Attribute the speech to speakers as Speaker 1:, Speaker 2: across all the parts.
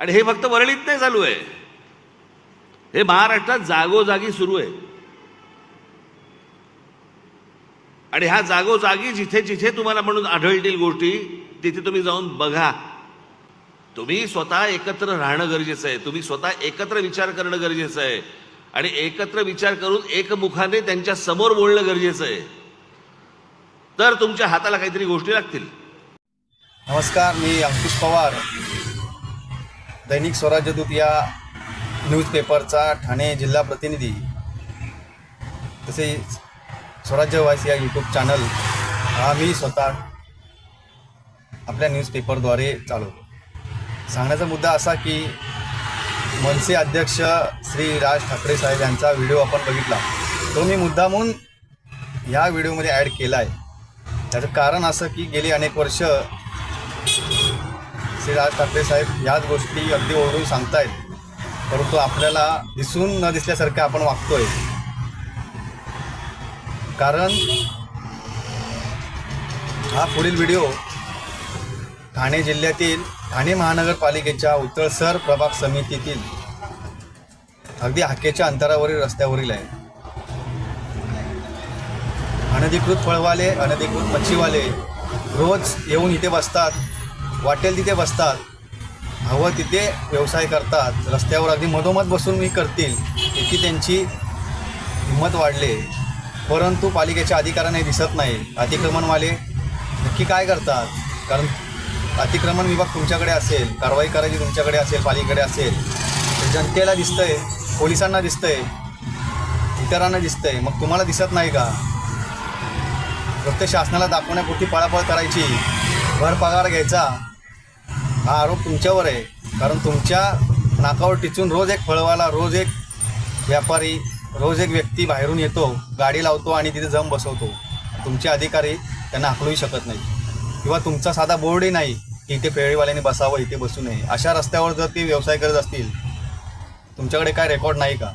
Speaker 1: आणि हे फक्त वरळीत नाही चालू आहे. हे महाराष्ट्रात जागोजागी सुरू आहे. आणि ह्या जागोजागी जिथे जिथे तुम्हाला म्हणून आढळतील गोष्टी तिथे तुम्ही जाऊन बघा. तुम्ही स्वतः एकत्र राहणं गरजेचं आहे. तुम्ही स्वतः एकत्र विचार करणं गरजेचं आहे. आणि एकत्र विचार करून एकमुखाने त्यांच्यासमोर बोलणं गरजेचं आहे. तर तुमच्या हाताला काहीतरी गोष्टी लागतील.
Speaker 2: नमस्कार मी अंकुश पवार. दैनिक स्वराज्यदूत या न्यूजपेपरचा ठाणे जिल्हा प्रतिनिधी तसेच स्वराज्यवासी या यूट्यूब चॅनल हा मी स्वतः आपल्या न्यूजपेपरद्वारे चालवतो. सांगण्याचा मुद्दा असा की मनसे अध्यक्ष श्री राज ठाकरे साहेब यांचा व्हिडिओ आपण बघितला. तो मी मुद्दामून या व्हिडिओमध्ये ॲड केला आहे त्याचं कारण असं की गेली अनेक वर्ष श्री राज ठाकरे साहेब ह्याच गोष्टी अगदी ओरडून सांगतायत. परंतु आपल्याला दिसून न दिसल्यासारखं आपण वागतोय. कारण हा पुढील व्हिडिओ ठाणे जिल्ह्यातील ठाणे महानगरपालिकेच्या उत्तळसर प्रभाग समितीतील अगदी हाकेच्या अंतरावरील रस्त्यावरील आहे. अनधिकृत फळवाले अनधिकृत मच्छीवाले रोज येऊन इथे बसतात. वाटेल तिथे बसतात. हवं तिथे व्यवसाय करतात. रस्त्यावर अगदी मधोमध बसून मी करतील इतकी त्यांची हिंमत वाढले. परंतु पालिकेच्या अधिकाऱ्यांना दिसत नाही. अतिक्रमणवाले नक्की काय करतात? कारण अतिक्रमण विभाग तुमच्याकडे असेल कारवाई करायची तुमच्याकडे असेल पालिकेकडे असेल जनतेला जनतेला दिसतंय पोलिसांना दिसतंय इतरांना दिसतंय. मग तुम्हाला दिसत नाही का? फक्त शासनाला दाखवण्यापुरती पळापळ करायची. भर पगार घ्यायचा. हा आरोप तुमच्यावर आहे. कारण तुमच्या नाकावर टिचून रोज एक फळवाला रोज एक व्यापारी रोज एक व्यक्ती बाहेरून येतो गाडी लावतो आणि तिथे जम बसवतो. तुमचे अधिकारी त्यांना हाकलूही शकत नाही. किंवा तुमचा साधा बोर्डही नाही की इथे फेरीवाल्याने बसावं इथे बसू नये. अशा रस्त्यावर जर ते व्यवसाय करत असतील तुमच्याकडे काय रेकॉर्ड नाही का?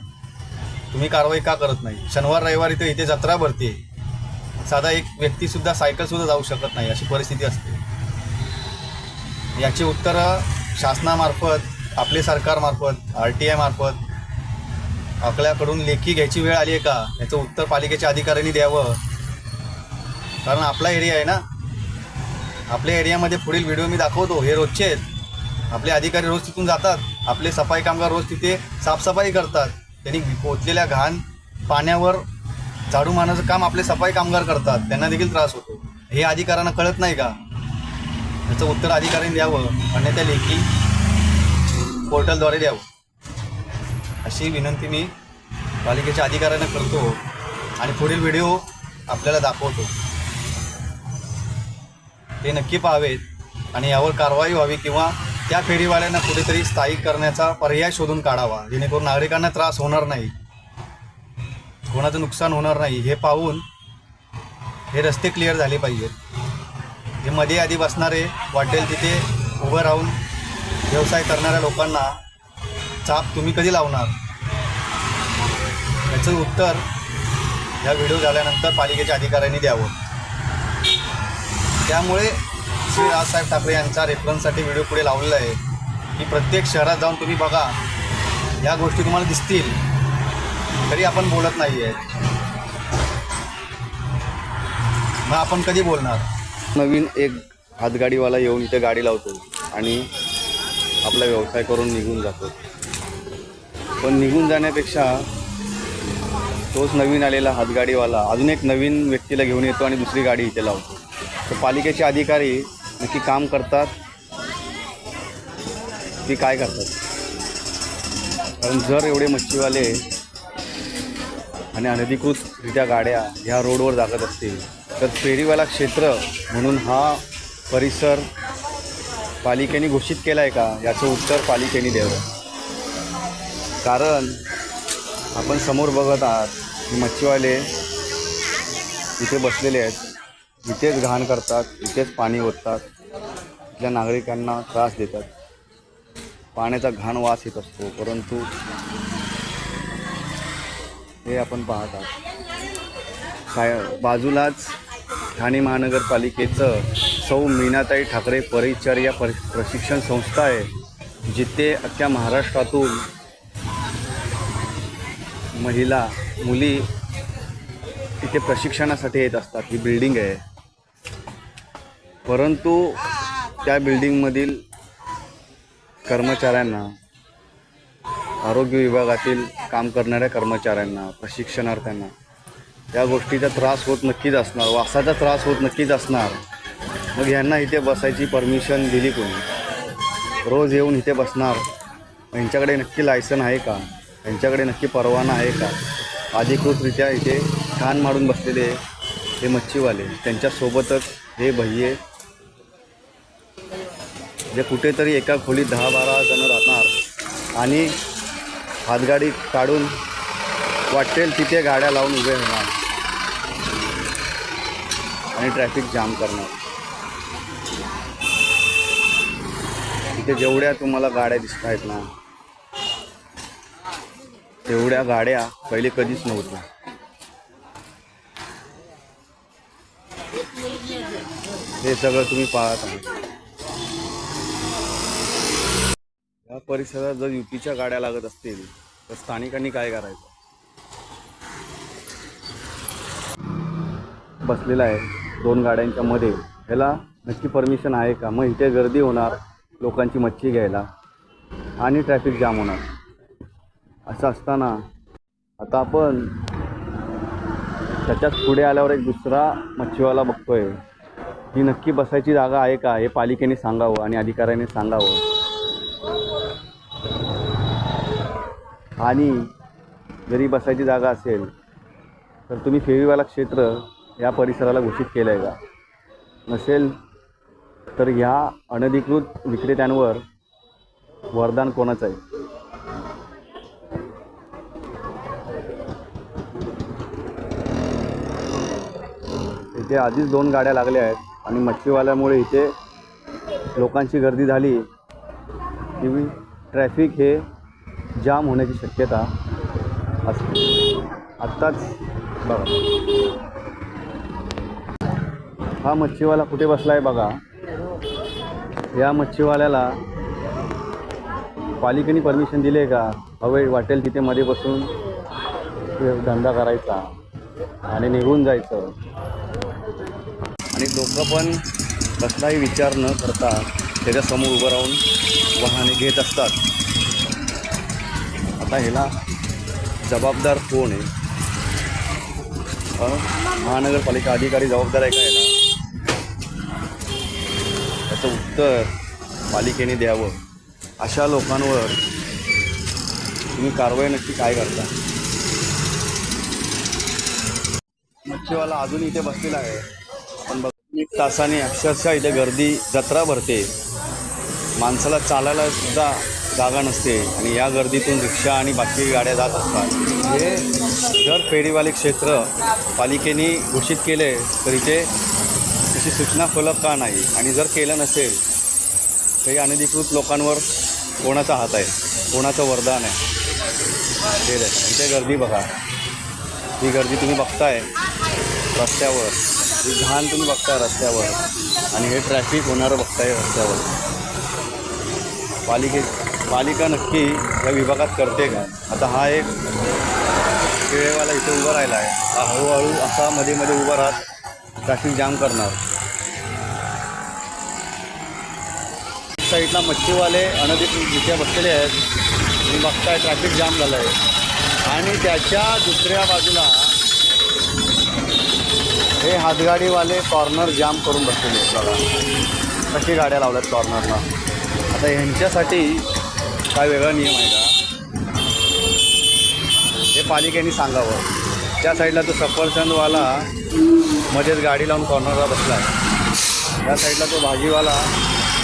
Speaker 2: तुम्ही कारवाई का करत नाही? शनिवार रविवारी तर इथे जत्रा भरते साधा एक व्यक्तीसुद्धा सायकलसुद्धा जाऊ शकत नाही अशी परिस्थिती असते. याची उत्तरं शासनामार्फत आपले सरकारमार्फत आर टी आयमार्फत आपल्याकडून लेखी घ्यायची वेळ आली आहे का? याचं उत्तर पालिकेच्या अधिकाऱ्यांनी द्यावं. कारण आपला एरिया आहे ना? आपल्या एरियामध्ये पुढील व्हिडिओ मी दाखवतो. हे रोजचे आहेत. आपले अधिकारी रोज तिथून जातात. आपले सफाई कामगार रोज तिथे साफसफाई करतात. त्यांनी पोचलेल्या घाण पाण्यावर झाडू मारण्याचं काम आपले सफाई कामगार करतात. त्यांना देखील त्रास होतो. हे अधिकाऱ्यांना कळत नाही का? याचं उत्तर अधिकाऱ्यांनी द्यावं अन्यथा लेखी पोर्टलद्वारे द्यावं. अशी विनंती मी पालिकेच्या अधिकाऱ्यांना करतो आणि पुढील व्हिडिओ आपल्याला दाखवतो. ते नक्की पाहावेत आणि यावर कारवाई व्हावी किंवा त्या फेरीवाल्यांना कुठेतरी स्थायिक करण्याचा पर्याय शोधून काढावा जेणेकरून नागरिकांना त्रास होणार नाही. कोणाचं नुकसान होणार नाही हे पाहून हे रस्ते क्लिअर झाले पाहिजेत. हे मध्ये आधी बसणारे वाटेल तिथे उभं राहून व्यवसाय करणाऱ्या लोकांना चाप तुम्ही कधी लावणार? याचं उत्तर ह्या व्हिडिओ झाल्यानंतर पालिकेच्या अधिकाऱ्यांनी द्यावं. त्यामुळे श्री राजसाहेब ठाकरे यांचा रेफरन्ससाठी व्हिडिओ पुढे लावलेला आहे. की प्रत्येक शहरात जाऊन तुम्ही बघा या गोष्टी तुम्हाला दिसतील. तरी आपण बोलत नाही आहे मग आपण कधी बोलणार?
Speaker 3: नवीन एक हातगाडीवाला येऊन इथे गाडी लावतो आणि आपला व्यवसाय करून निघून जातो. पण निघून जाण्यापेक्षा तोच नवीन आलेला हातगाडीवाला अजून एक नवीन व्यक्तीला घेऊन येतो आणि दुसरी गाडी इथे लावतो. तर पालिकेचे अधिकारी नक्की काम करतात. की काय करतात? कारण जर एवढे मच्छीवाले आणि अनधिकृतरित्या गाड्या ह्या रोडवर जागत असतील तर फेरीवाला क्षेत्र म्हणून हा परिसर पालिकेने घोषित केला आहे का? याचं उत्तर पालिकेने द्यावं. कारण आपण समोर बघत आहात की मच्छीवाले इथे बसलेले आहेत. इथेच घाण करतात इथेच पाणी ओततात. इथल्या नागरिकांना त्रास देतात. पाण्याचा घाण वास येत असतो परंतु हे आपण पाहत आहात. काय बाजूलाच ठाणे महानगरपालिकेचं सौ मीनाताई ठाकरे परिचर्या पर प्रशिक्षण संस्था आहे
Speaker 2: जिथे अख्ख्या महाराष्ट्रातून महिला मुली इथे प्रशिक्षणासाठी येत असतात. ही बिल्डिंग आहे. परंतु त्या बिल्डिंगमधील कर्मचाऱ्यांना आरोग्य विभागातील काम करणाऱ्या कर्मचाऱ्यांना प्रशिक्षणार्थ्यांना या गोष्टीचा त्रास होत नक्कीच असणार वासाचा त्रास होत नक्कीच असणार. मग यांना इथे बसायची परमिशन दिली कोणी? रोज येऊन इथे बसणार? यांच्याकडे नक्की लायसन आहे का? यांच्याकडे नक्की परवाना आहे का? अधिकृतरित्या इथे ठाण मारून बसलेले हे मच्छीवाले त्यांच्यासोबतच हे भैये जे कुठेतरी एका खोलीत दहा बारा जणं राहणार आणि हातगाडी काढून वाटेल तिथे गाड्या लावून उभे राहणार. आणि ट्रॅफिक जाम करणार. इथे जेवढ्या तुम्हाला गाड्या दिसत आहेत ना तेवढ्या गाड्या पहिले कधीच नव्हत्या. हे सगळं तुम्ही पाहत आहात. या परिसरात जर युतीच्या गाड्या लागत असतील तर स्थानिकांनी काय करायचं? बसलेला आहे. दोन गाड्यांच्या मध्ये. ह्याला नक्की परमिशन आहे का? मग इथे गर्दी होणार लोकांची मच्छी घ्यायला. आणि ट्रॅफिक जाम होणार. असं असताना आता आपण त्याच्यात पुढे आल्यावर एक दुसरा मच्छीवाला बघतोय. ही नक्की बसायची जागा आहे का? हे पालिकेने सांगावं आणि अधिकाऱ्याने सांगावं. आणि जरी बसायची जागा असेल तर तुम्ही फेरीवाला क्षेत्र या परिसराला घोषित केलं आहे का? नसेल तर ह्या अनधिकृत विक्रेत्यांवर वरदान कोणाचं आहे? इथे आधीच दोन गाड्या लागल्या आहेत आणि मच्छीवाल्यामुळे इथे लोकांची गर्दी झाली. की ट्रॅफिक हे जाम होण्याची शक्यता असते. आत्ताच बघा. हा मच्छीवाला कुठे बसला आहे बघा. या मच्छीवाल्याला पालिकेने परमिशन दिली आहे का? हवे वाटेल तिथे मध्ये बसून धंदा करायचा आणि निघून जायचं. आणि लोक पण कसलाही विचार न करता त्याच्यासमोर उभं राहून वाहने घेत असतात. आता ह्याला जबाबदार कोण आहे? महानगरपालिका अधिकारी जबाबदार आहे का ह्याला? त्याचं उत्तर पालिकेने द्यावं. अशा लोकांवर तुम्ही कारवाई नक्की काय करता? मच्छीवाला अजून इथे बसलेला आहे. आपण बघ. एक तासाने अक्षरशः इथे गर्दी जत्रा भरते. माणसाला चालायला सुद्धा जागा नसते आणि या गर्दीतून रिक्षा आणि बाकी गाड्या जात असतात. हे जर फेरीवाले क्षेत्र पालिकेने घोषित केले तर इथे तशी सूचना फलक का नाही? आणि जर केलं नसेल तर हे अनधिकृत लोकांवर कोणाचा हात आहे? कोणाचं वरदान आहे? ते इथे गर्दी बघा. ही गर्दी तुम्ही बघताय. रस्त्यावर. ही घाण तुम्ही बघताय रस्त्यावर. आणि हे ट्रॅफिक होणारं बघताय रस्त्यावर. पालिके पालिका नक्की या विभागात करते का? आता हा एक केळेवाला इथे उभा राहिला आहे हा हळूहळू असा मध्ये मध्ये उभा राहत ट्रॅफिक जाम करणार. साईडला मच्छीवाले अनधिक जिथे बसलेले आहेत. तुम्ही बघताय ट्रॅफिक जाम झालं आहे आणि त्याच्या दुसऱ्या बाजूला हे हातगाडीवाले कॉर्नर जाम करून बसलेले आहेत बघा. कशी गाड्या लावल्यात कॉर्नरला आता ह्यांच्यासाठी काय वेगळा नियम आहे का? हे पालिकेने सांगावं. त्या साईडला तो सफरचंदवाला मध्येच गाडी लावून कॉर्नरला बसला आहे त्या साईडला तो भाजीवाला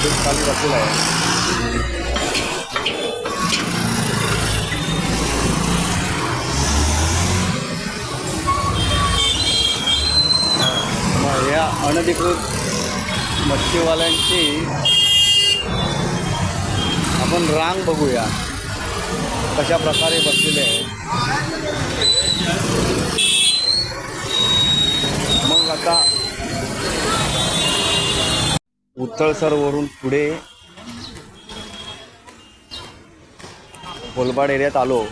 Speaker 2: दूध खाली बसलेला आहे मग या अनधिकृत मच्छीवाल्यांची आपण रांग बघूया कशा प्रकारे बसलेले आहे मग आता उत्तळसरवरून पुढे कोलबाड एरियात आलो.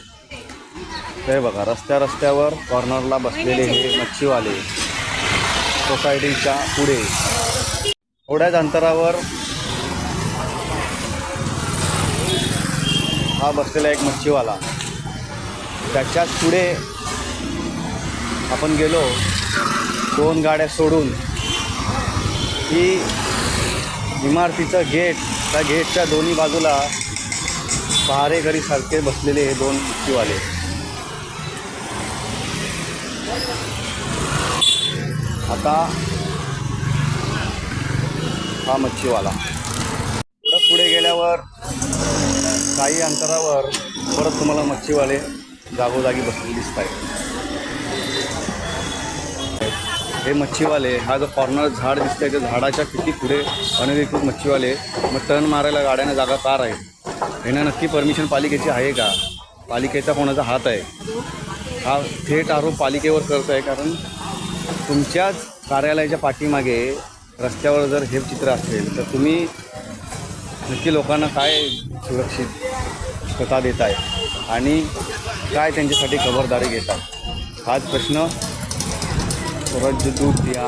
Speaker 2: तर हे बघा रस्त्या रस्त्यावर कॉर्नरला बसलेले हे मच्छीवाले सोसायटीच्या पुढे. थोड्याच अंतरावर हा बसलेला एक मच्छीवाला. त्याच्याच पुढे आपण गेलो. दोन गाड्या सोडून. ही इमारतीचं गेट त्या गेटच्या दोन्ही बाजूला पहारेकरीसारखे बसलेले हे दोन मच्छीवाले आता हा मच्छीवाला. परत पुढे गेल्यावर काही अंतरावर परत तुम्हाला मच्छीवाले जागोजागी बसलेले दिसत आहेत हे मच्छीवाले हा जो कॉर्नर झाड दिसतंय त्या झाडाच्या किती पुढे अनधिकृत मच्छीवाले मग टर्न मारायला गाड्यानं जागा का राहील यांना नक्की परमिशन पालिकेची आहे का? पालिकेचा कोणाचा हात आहे? हा थेट आरोप पालिकेवर करत आहे कारण तुमच्याच कार्यालयाच्या पाठीमागे रस्त्यावर जर हे चित्र असेल तर तुम्ही नक्की लोकांना काय सुरक्षितता देत आहे आणि काय त्यांच्यासाठी खबरदारी घेतात हाच प्रश्न स्वराज्य दूत या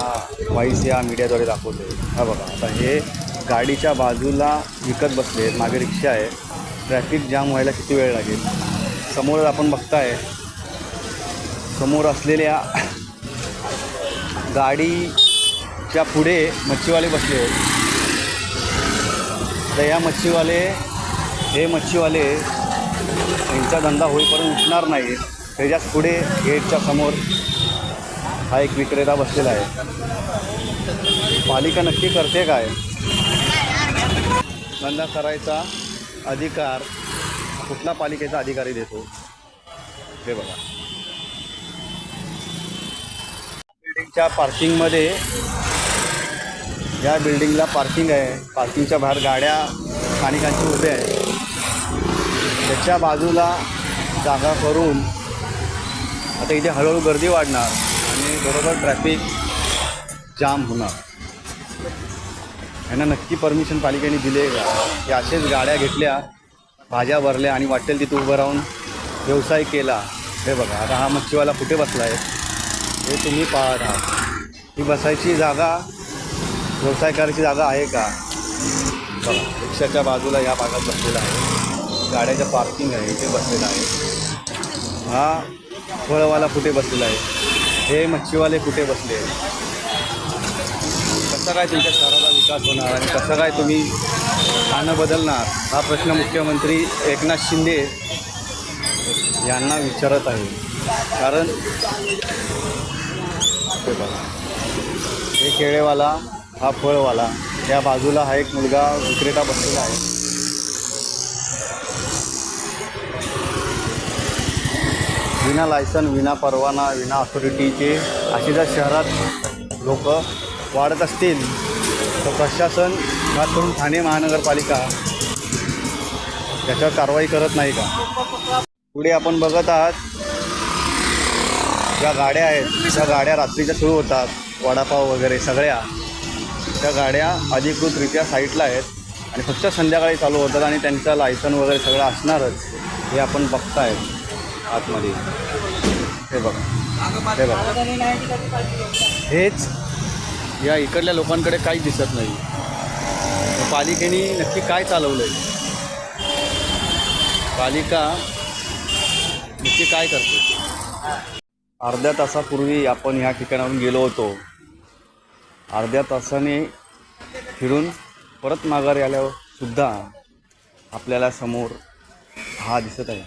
Speaker 2: वाईस या मीडियाद्वारे दाखवतो हा बघा आता हे गाडीच्या बाजूला विकत बसले आहेत मागे रिक्षा आहे. ट्रॅफिक जाम व्हायला किती वेळ लागेल? समोर आपण बघताय समोर असलेल्या गाडीच्या पुढे मच्छीवाले बसले आहेत. तर या मच्छीवाले हे मच्छीवाले यांचा धंदा होईपर्यंत उठणार नाही त्याच्याच पुढे गेटच्या समोर हा एक विक्रेता बसलेला आहे. पालिका नक्की करते काय? धंदा करायचा अधिकार कुठला पालिकेचा अधिकारी देतो? हे बघा. बिल्डिंगच्या पार्किंगमध्ये या बिल्डिंगला पार्किंग आहे. पार्किंगच्या बाहेर गाड्या स्थानिकांची उभ्या आहेत. त्याच्या बाजूला जागा करून आता इथे हळूहळू गर्दी वाढणार. आणि बरोबर ट्रॅफिक जाम होणार. यांना नक्की परमिशन पालिकेने दिले. का की असेच गाड्या घेतल्या भाज्या भरल्या आणि वाटेल तिथे उभं राहून व्यवसाय केला. हे बघा आता हा मच्छीवाला कुठे बसला आहे हे तुम्ही पाहत आहात ही बसायची जागा व्यवसाय करायची जागा आहे का? बघा रिक्षाच्या बाजूला या भागात बसलेला आहे. गाड्याच्या पार्किंग आहे इथे बसलेला आहे. हा फळवाला कुठे बसलेला आहे? हे मच्छीवाले कुठे बसले? कसं काय तुमच्या शहराचा विकास होणार आणि कसं काय तुम्ही खाणं बदलणार? हा प्रश्न मुख्यमंत्री एकनाथ शिंदे यांना विचारत आहे. कारण हे केळेवाला हा फळवाला या बाजूला हा एक मुलगा विक्रेता बसलेला आहे. विना लायसन विना परवाना विना ऑथॉरिटीचे असे जर शहरात लोक वाढत असतील तर प्रशासन खास करून ठाणे महानगरपालिका त्याच्यावर कारवाई करत नाही का? पुढे आपण बघत आहात ज्या गाड्या आहेत त्या गाड्या रात्रीच्या सुरू होतात वडापाव वगैरे सगळ्या. त्या गाड्या अधिकृतरित्या साईटला आहेत आणि फक्त संध्याकाळी चालू होतात आणि त्यांचं लायसन वगैरे सगळं असणारच हे आपण बघताय आतमध्ये. हे बघा. हे बघा. हेच या इकडल्या लोकांकडे काहीच दिसत नाही. पालिकेने नक्की काय चालवलं आहे पालिका नक्की काय करते? अर्ध्या तासापूर्वी आपण ह्या ठिकाणावरून गेलो होतो. अर्ध्या तासाने फिरून परत माघारी आल्यावर सुद्धा आपल्याला समोर हा दिसत आहे.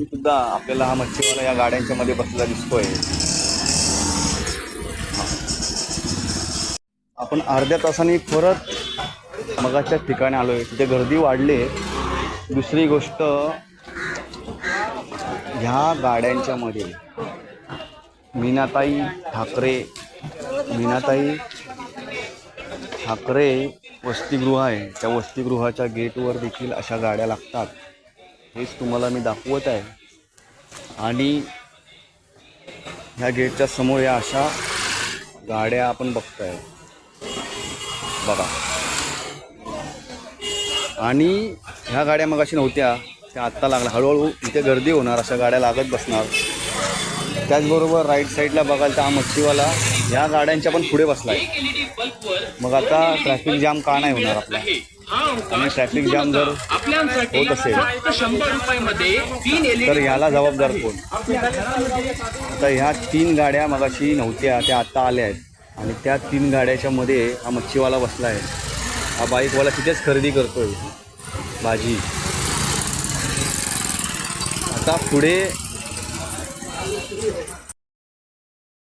Speaker 2: आणि सुद्धा आपल्याला हा मच्छीवाला या गाड्यांच्या मध्ये बसलेला दिसतोय. आपण अर्ध्या तासाने परत मगाच्या ठिकाणी आलो आहे तिथे गर्दी वाढली. दुसरी गोष्ट ह्या गाड्यांच्या मध्ये मीनाताई ठाकरे मीनाताई ठाकरे वसतिगृह आहे. त्या वसतिगृहाच्या गेटवर देखील अशा गाड्या लागतात. हेच तुम्हाला मी दाखवत आहे. आणि ह्या गेटच्या समोर या अशा गाड्या आपण बघताय. बघा. आणि ह्या गाड्या मग अशी नव्हत्या त्या आत्ता लागल्या. हळूहळू इथे गर्दी होणार अशा गाड्या लागत बसणार. त्याचबरोबर राईट साईडला बघाल तर हा मच्छीवाला ह्या गाड्यांच्या पण पुढे बसला आहे मग आता ट्रॅफिक जाम का नाही होणार आपला? आणि ट्रॅफिक जाम जर होत असेल तर ह्याला जबाबदार कोण? तर ह्या तीन गाड्या मगाशी नव्हत्या त्या आत्ता आल्या आहेत. आणि त्या तीन गाड्याच्या मध्ये हा मच्छीवाला बसला आहे. हा बाईकवाला तिथेच खरेदी करतोय भाजी. आता पुढे